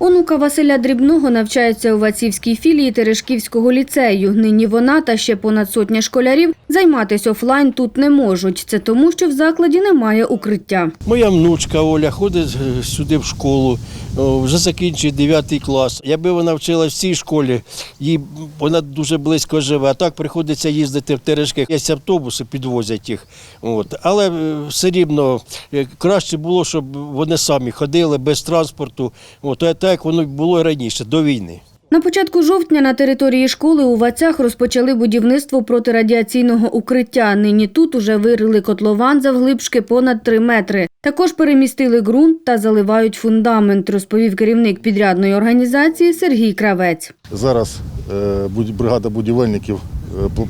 Онука Василя Дрібного навчається у Вацівській філії Терешківського ліцею. Нині вона та ще понад сотня школярів займатися офлайн тут не можуть. Це тому, що в закладі немає укриття. Моя внучка Оля ходить сюди в школу, вже закінчує 9 клас. Якби вона вчилась в цій школі, їй вона дуже близько живе, а так приходиться їздити в Терешки. Є автобуси, підвозять їх. От. Але е, все рівно е, краще було, щоб вони самі ходили без транспорту. От, так як воно було і раніше, до війни. На початку жовтня на території школи у Вацях розпочали будівництво протирадіаційного укриття. Нині тут уже вирили котлован завглибшки понад 3 метри. Також перемістили ґрунт та заливають фундамент, розповів керівник підрядної організації Сергій Кравець. Зараз е, бригада будівельників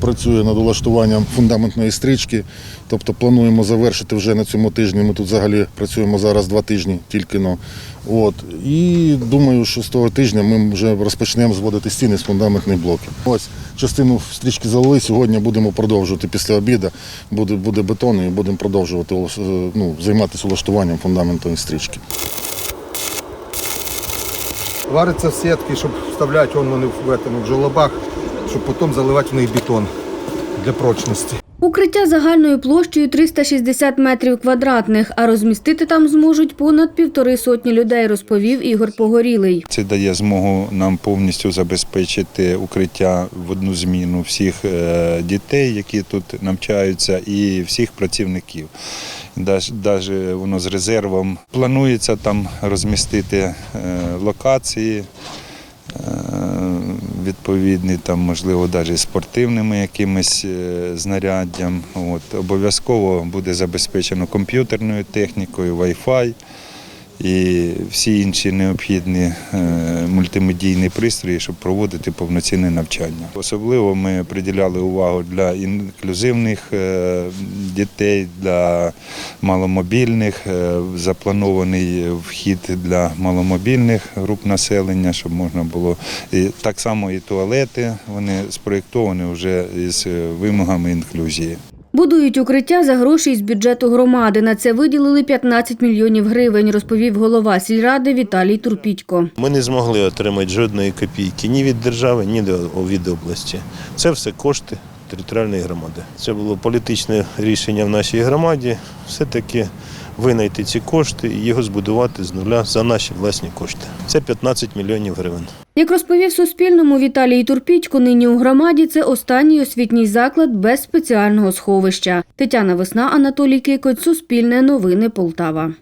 працює над улаштуванням фундаментної стрічки. Тобто плануємо завершити вже на цьому тижні. Ми тут взагалі працюємо зараз два тижні тільки. но. От. І думаю, що з того тижня ми вже розпочнемо зводити стіни з фундаментних блоків. Ось частину стрічки залили. Сьогодні будемо продовжувати після обіду. Буде, буде бетон і будемо продовжувати е, ну, займатися улаштуванням фундаментної стрічки. Вариться в сітки, щоб вставляти вон вони в, этом, в жолобах, щоб потім заливати в них бетон для прочності. Укриття загальною площею 360 метрів квадратних, а розмістити там зможуть понад півтори сотні людей, розповів Ігор Погорілий. Це дає змогу нам повністю забезпечити укриття в одну зміну всіх е, дітей, які тут навчаються, і всіх працівників. Навіть воно з резервом планується там розмістити е, локації. Відповідні, там, можливо, навіть спортивними якимись е, знаряддям. От. Обов'язково буде забезпечено комп'ютерною технікою, Wi-Fi і всі інші необхідні е, мультимедійні пристрої, щоб проводити повноцінне навчання. Особливо ми приділяли увагу для інклюзивних е, дітей, для маломобільних, е, запланований вхід для маломобільних груп населення, щоб можна було і так само і туалети. Вони спроєктовані вже е, вимогами інклюзії. Будують укриття за гроші із бюджету громади. На це виділили 15 мільйонів гривень, розповів голова сільради Віталій Турпітько. Ми не змогли отримати жодної копійки ні від держави, ні від області. Це все кошти територіальної громади. Це було політичне рішення в нашій громаді. Все-таки винайти ці кошти і його збудувати з нуля за наші власні кошти. Це 15 мільйонів гривень. Як розповів Суспільному Віталій Турпітько, нині у громаді це останній освітній заклад без спеціального сховища. Тетяна Весна, Анатолій Кикоць, Суспільне новини Полтава.